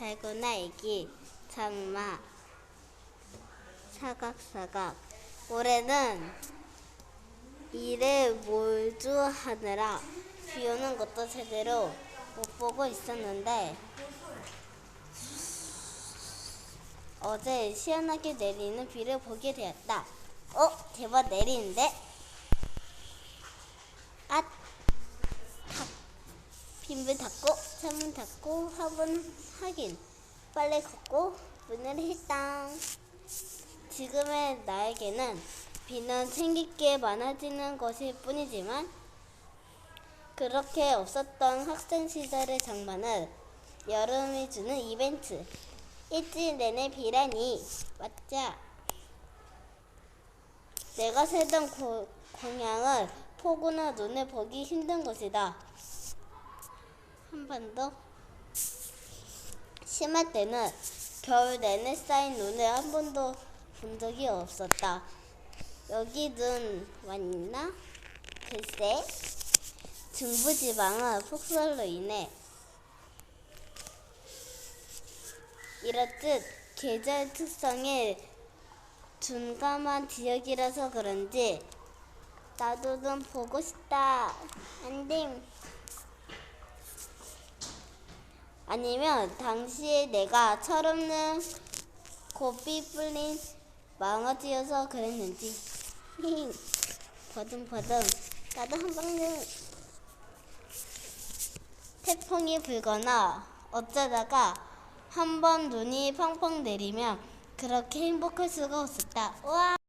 달고나 애기, 장마, 사각사각. 올해는 일에 몰두하느라 비 오는 것도 제대로 못 보고 있었는데 어제 시원하게 내리는 비를 보게 되었다. 어? 대박 내리는데? 아! 탁! 빈불 닫고 창문 닫고 화분 확인 빨래 걷고 문을 했다. 지금의 나에게는 비는 생길 게 많아지는 것일 뿐이지만 그렇게 없었던 학생 시절의 장마는 여름이 주는 이벤트. 일주일 내내 비라니. 맞자. 내가 살던 고, 광양은 폭우나 눈을 보기 힘든 곳이다. 한 번 더. 심할 때는 겨울 내내 쌓인 눈을 한 번도 본 적이 없었다. 여기 눈 왔나? 글쎄. 중부지방은 폭설로 인해 이렇듯 계절 특성에 둔감한 지역이라서 그런지 나도 눈 보고 싶다. 안돼. 아니면 당시에 내가 철없는 고삐 뿔린 망아지여서 그랬는지. 버둥버둥. 나도 한 방울. 태풍이 불거나 어쩌다가 한 번 눈이 펑펑 내리면 그렇게 행복할 수가 없었다. 우와!